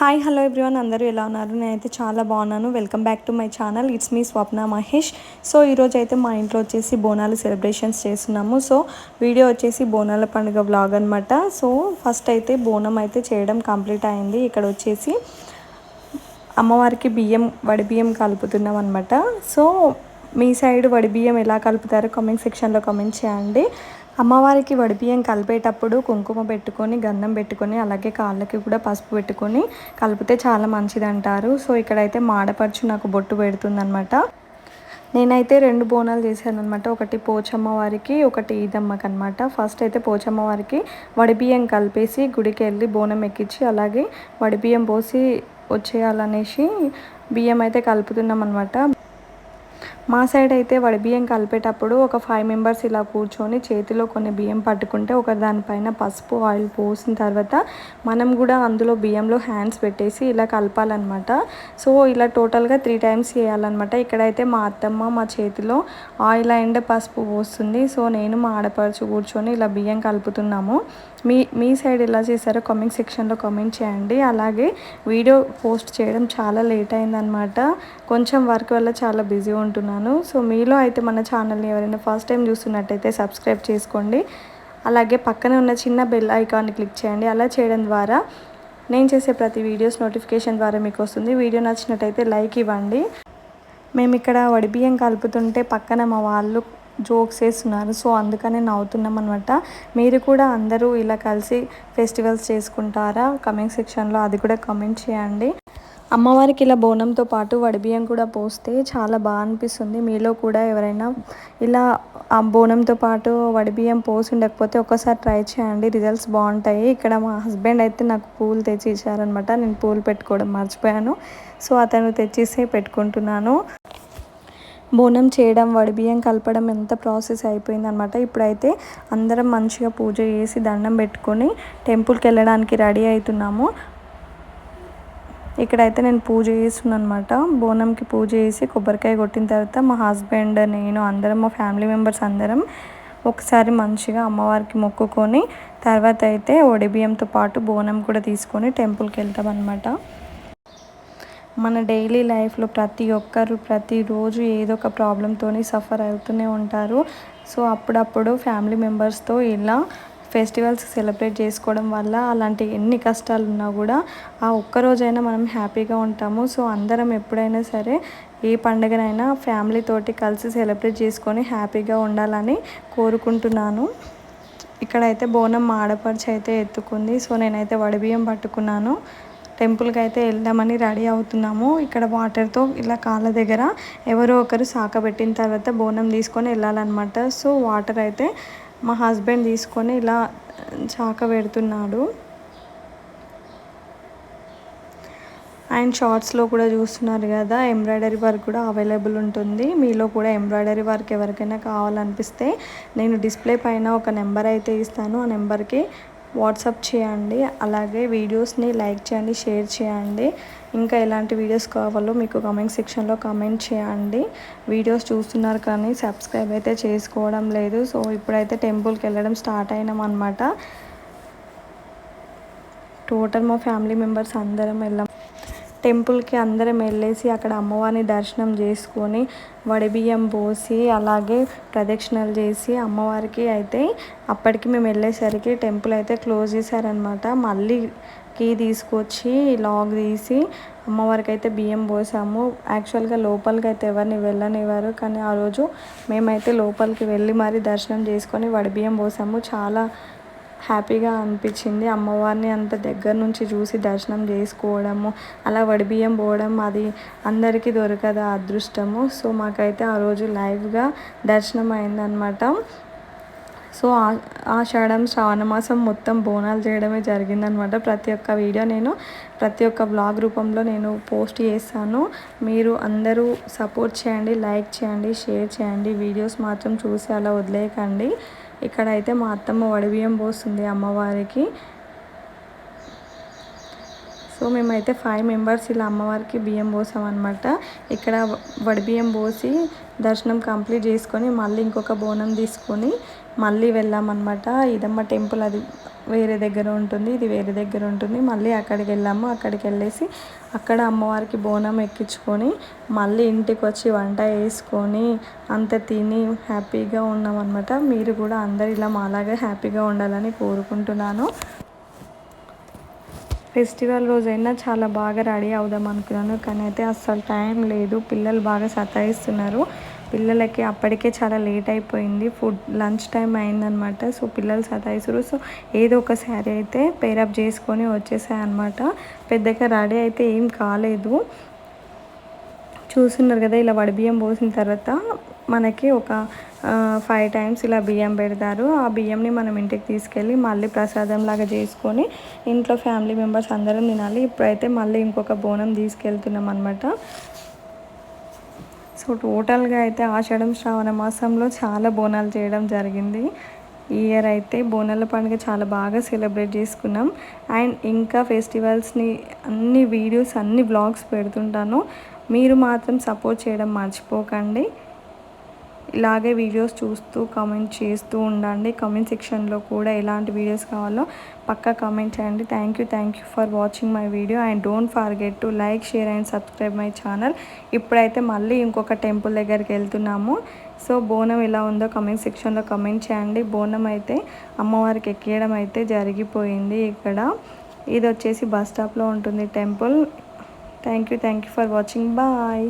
Hi hello everyone అందరూ ఎలా ఉన్నారు? నేనైతే చాలా బాగున్నాను. Welcome back to my channel it's me Swapna Mahesh so ఈరోజు అయితే మా ఇంట్లో వచ్చేసి బోనాలు సెలబ్రేషన్స్ చేస్తున్నాము. సో వీడియో వచ్చేసి బోనాల పండుగ వ్లాగ్ అనమాట సో ఫస్ట్ అయితే బోనం అయితే చేయడం కంప్లీట్ అయింది. ఇక్కడ వచ్చేసి అమ్మవారికి బియ్యం వడి బియ్యం కలుపుతున్నాం అనమాట సో మీ సైడ్ వడి బియ్యం ఎలా కలుపుతారో కామెంట్ సెక్షన్లో కామెంట్ చేయండి. అమ్మవారికి వడిబియ్యం కలిపేటప్పుడు కుంకుమ పెట్టుకొని గంధం పెట్టుకొని అలాగే కాళ్ళకి కూడా పసుపు పెట్టుకొని కలిపితే చాలా మంచిది అంటారు సో ఇక్కడైతే మాడపరచు నాకు బొట్టు పెడుతుందనమాట నేనైతే రెండు బోనాలు చేశాను అనమాట ఒకటి పోచమ్మ వారికి ఒకటి ఈదమ్మకి అనమాట ఫస్ట్ అయితే పోచమ్మ వారికి వడిబియ్యం కలిపేసి గుడికి వెళ్ళి బోనం ఎక్కించి అలాగే వడిబియ్యం పోసి వచ్చేయాలనేసి బియ్యం అయితే కలుపుతున్నాం అనమాట మా సైడ్ అయితే వడి బియ్యం కలిపేటప్పుడు ఒక ఫైవ్ మెంబర్స్ ఇలా కూర్చొని చేతిలో కొన్ని బియ్యం పట్టుకుంటే ఒక దానిపైన పసుపు ఆయిల్ పోసిన తర్వాత మనం కూడా అందులో బియ్యంలో హ్యాండ్స్ పెట్టేసి ఇలా కలపాలన్నమాట. సో ఇలా టోటల్గా త్రీ టైమ్స్ చేయాలన్నమాట. ఇక్కడైతే మా అత్తమ్మ మా చేతిలో ఆయిల్ అండ్ పసుపు పోస్తుంది. సో నేను మా ఆడపడుచు కూర్చొని ఇలా బియ్యం కలుపుతున్నాము. మీ మీ సైడ్ ఎలా చేశారో కామెంట్ సెక్షన్లో కామెంట్ చేయండి. అలాగే వీడియో పోస్ట్ చేయడం చాలా లేట్ అయిందనమాట కొంచెం వర్క్ వల్ల చాలా బిజీ ఉంటున్నాను. సో మీలో అయితే మన ఛానల్ని ఎవరైనా ఫస్ట్ టైం చూస్తున్నట్టయితే సబ్స్క్రైబ్ చేసుకోండి. అలాగే పక్కనే ఉన్న చిన్న బెల్ ఐకాన్ని క్లిక్ చేయండి. అలా చేయడం ద్వారా నేను చేసే ప్రతి వీడియోస్ నోటిఫికేషన్ ద్వారా మీకు వస్తుంది. వీడియో నచ్చినట్టయితే లైక్ ఇవ్వండి. మేము ఇక్కడ వడిబియ్యం కలుపుతుంటే పక్కన మా వాళ్ళు జోక్స్ వేస్తున్నారు. సో అందుకనే నవ్వుతున్నాం అనమాట మీరు కూడా అందరూ ఇలా కలిసి ఫెస్టివల్స్ చేసుకుంటారా? కమెంట్ సెక్షన్లో అది కూడా కమెంట్ చేయండి. అమ్మవారికి ఇలా బోనంతో పాటు వడిబియ్యం కూడా పోస్తే చాలా బాగా అనిపిస్తుంది. మీలో కూడా ఎవరైనా ఇలా ఆ బోనంతో పాటు వడిబియ్యం పోసి ఉండకపోతే ఒక్కసారి ట్రై చేయండి. రిజల్ట్స్ బాగుంటాయి. ఇక్కడ మా హస్బెండ్ అయితే నాకు పూలు తెచ్చి ఇచ్చారనమాట నేను పూలు పెట్టుకోవడం మర్చిపోయాను. సో అతను తెచ్చిస్తే పెట్టుకుంటున్నాను. బోనం చేయడం వడిబియ్యం కలపడం ఎంత ప్రాసెస్ అయిపోయిందనమాట ఇప్పుడైతే అందరం మంచిగా పూజ చేసి దండం పెట్టుకొని టెంపుల్కి వెళ్ళడానికి రెడీ అవుతున్నాము. ఇక్కడైతే నేను పూజ చేస్తున్నాను అనమాట బోనంకి పూజ చేసి కొబ్బరికాయ కొట్టిన తర్వాత మా హస్బెండ్ నేను అందరం మా ఫ్యామిలీ మెంబర్స్ అందరం ఒకసారి మంచిగా అమ్మవారికి మొక్కుకొని తర్వాత అయితే బియ్యంతో పాటు బోనం కూడా తీసుకొని టెంపుల్కి వెళ్తాం అనమాట మన డైలీ లైఫ్లో ప్రతి ఒక్కరు ప్రతిరోజు ఏదో ఒక ప్రాబ్లంతో సఫర్ అవుతూనే ఉంటారు. సో అప్పుడప్పుడు ఫ్యామిలీ మెంబర్స్తో ఇలా ఫెస్టివల్స్ సెలబ్రేట్ చేసుకోవడం వల్ల అలాంటి ఎన్ని కష్టాలు ఉన్నా కూడా ఆ ఒక్కరోజైనా మనం హ్యాపీగా ఉంటాము. సో అందరం ఎప్పుడైనా సరే ఏ పండుగనైనా ఫ్యామిలీతోటి కలిసి సెలబ్రేట్ చేసుకొని హ్యాపీగా ఉండాలని కోరుకుంటున్నాను. ఇక్కడైతే బోనం ఆడపడిచి అయితే ఎత్తుకుంది. సో నేనైతే వడిబియ్యం పట్టుకున్నాను. టెంపుల్కి అయితే వెళ్దామని రెడీ అవుతున్నాము. ఇక్కడ వాటర్తో ఇలా కాళ్ళ దగ్గర ఎవరో ఒకరు సాకబెట్టిన తర్వాత బోనం తీసుకొని వెళ్ళాలన్నమాట. సో వాటర్ అయితే మా హస్బెండ్ తీసుకొని ఇలా చాక పెడుతున్నాడు. అండ్ షార్ట్స్లో కూడా చూస్తున్నారు కదా ఎంబ్రాయిడరీ వర్క్ కూడా అవైలబుల్ ఉంటుంది. మీలో కూడా ఎంబ్రాయిడరీ వర్క్ ఎవరికైనా కావాలనిపిస్తే నేను డిస్ప్లే పైన ఒక నెంబర్ అయితే ఇస్తాను. ఆ నెంబర్కి వాట్సాప్ చేయండి అలాగే వీడియోస్ని లైక్ చేయండి షేర్ చేయండి. ఇంకా ఎలాంటి వీడియోస్ కావాలో మీకు కమెంట్ సెక్షన్లో కమెంట్ చేయండి. వీడియోస్ చూస్తున్నారు కానీ సబ్స్క్రైబ్ అయితే చేసుకోవడం లేదు. సో ఇప్పుడైతే టెంపుల్కి వెళ్ళడం స్టార్ట్ అయినాం అనమాట టోటల్ మా ఫ్యామిలీ మెంబర్స్ అందరం వెళ్ళాం. టెంపుల్కి అందరం వెళ్ళేసి అక్కడ అమ్మవారిని దర్శనం చేసుకొని వడిబియ్యం పోసి అలాగే ప్రదక్షిణలు చేసి అమ్మవారికి అయితే అప్పటికి మేము వెళ్ళేసరికి టెంపుల్ అయితే క్లోజ్ చేశారనమాట మళ్ళీ కీ తీసుకొచ్చి లాగ్ తీసి అమ్మవారికి అయితే బియ్యం పోసాము. యాక్చువల్గా లోపలికి అయితే ఎవరిని వెళ్ళనివ్వరు కానీ ఆ రోజు మేమైతే లోపలికి వెళ్ళి మరీ దర్శనం చేసుకొని వడి బియ్యం పోసాము. చాలా హ్యాపీగా అనిపించింది. అమ్మవారిని అంత దగ్గర నుంచి చూసి దర్శనం చేసుకోవడము అలా వడిబియ్యం పోవడం అది అందరికీ దొరకదు అదృష్టము. సో మాకైతే ఆ రోజు లైవ్గా దర్శనం అయిందనమాట సో ఆషాఢం శ్రావణ మాసం మొత్తం బోనాలు చేయడమే జరిగిందనమాట ప్రతి ఒక్క వీడియో నేను ప్రతి ఒక్క బ్లాగ్ రూపంలో నేను పోస్ట్ చేస్తాను. మీరు అందరూ సపోర్ట్ చేయండి లైక్ చేయండి షేర్ చేయండి. వీడియోస్ మాత్రం చూసి అలా వదిలేయకండి. ఇక్కడ అయితే మా అత్తమ్మ వడిబియ్యం పోస్తుంది అమ్మవారికి. సో మేమైతే ఫైవ్ మెంబర్స్ ఇలా అమ్మవారికి బియ్యం పోసామన్నమాట. ఇక్కడ వడి బియ్యం పోసి దర్శనం కంప్లీట్ చేసుకొని మళ్ళీ ఇంకొక బోనం తీసుకొని మళ్ళీ వెళ్ళామన్నమాట. ఇదమ్మ టెంపుల్ అది వేరే దగ్గర ఉంటుంది ఇది వేరే దగ్గర ఉంటుంది. మళ్ళీ అక్కడికి వెళ్ళాము అక్కడికి వెళ్ళేసి అక్కడ అమ్మవారికి బోనం ఎక్కించుకొని మళ్ళీ ఇంటికి వచ్చి వంట వేసుకొని అంత తిని హ్యాపీగా ఉన్నామన్నమాట. మీరు కూడా అందరు ఇలా మాలాగా హ్యాపీగా ఉండాలని కోరుకుంటున్నాను. ఫెస్టివల్ రోజైనా చాలా బాగా రెడీ అవుదాం అనుకున్నాను. కానీ అయితే అస్సలు టైం లేదు. పిల్లలు బాగా సతాయిస్తున్నారు. పిల్లలకి అప్పటికే చాలా లేట్ అయిపోయింది. ఫుడ్ లంచ్ టైం అయిందనమాట. సో పిల్లలు సతాయిస్తారు సో ఏదో ఒక శారీ అయితే పేరప్ చేసుకొని వచ్చేసాయి అనమాట పెద్దగా రెడీ అయితే ఏం కాలేదు. చూస్తున్నారు కదా ఇలా వడి బియ్యం పోసిన తర్వాత మనకి ఒక ఫైవ్ టైమ్స్ ఇలా బియ్యం పెడతారు. ఆ బియ్యంని మనం ఇంటికి తీసుకెళ్ళి మళ్ళీ ప్రసాదం లాగా చేసుకొని ఇంట్లో ఫ్యామిలీ మెంబర్స్ అందరం తినాలి. ఇప్పుడైతే మళ్ళీ ఇంకొక బోనం తీసుకెళ్తున్నాం అనమాట సో టోటల్గా అయితే ఆషాఢం శ్రావణ మాసంలో చాలా బోనాలు చేయడం జరిగింది. ఈ ఇయర్ అయితే బోనాల పండుగ చాలా బాగా సెలబ్రేట్ చేసుకున్నాం. అండ్ ఇంకా ఫెస్టివల్స్ని అన్ని వీడియోస్ అన్ని బ్లాగ్స్ పెడుతుంటాను. మీరు మాత్రం సపోర్ట్ చేయడం మర్చిపోకండి. ఇలాగే వీడియోస్ చూస్తూ కామెంట్ చేస్తూ ఉండండి. కామెంట్ సెక్షన్లో కూడా ఎలాంటి వీడియోస్ కావాలో పక్కా కామెంట్ చేయండి. Thank you thank you for watching my video and don't forget to like share and subscribe my channel ఇప్పుడైతే మళ్ళీ ఇంకొక టెంపుల్ దగ్గరికి వెళ్తున్నాము. సో బోనం ఎలా ఉందో కమెంట్ సెక్షన్లో కమెంట్ చేయండి. బోనం అయితే అమ్మవారికి ఎక్కియడం అయితే జరిగిపోయింది ఇక్కడ. ఇది వచ్చేసి బస్ స్టాప్లో ఉంటుంది temple. Thank you thank you for watching bye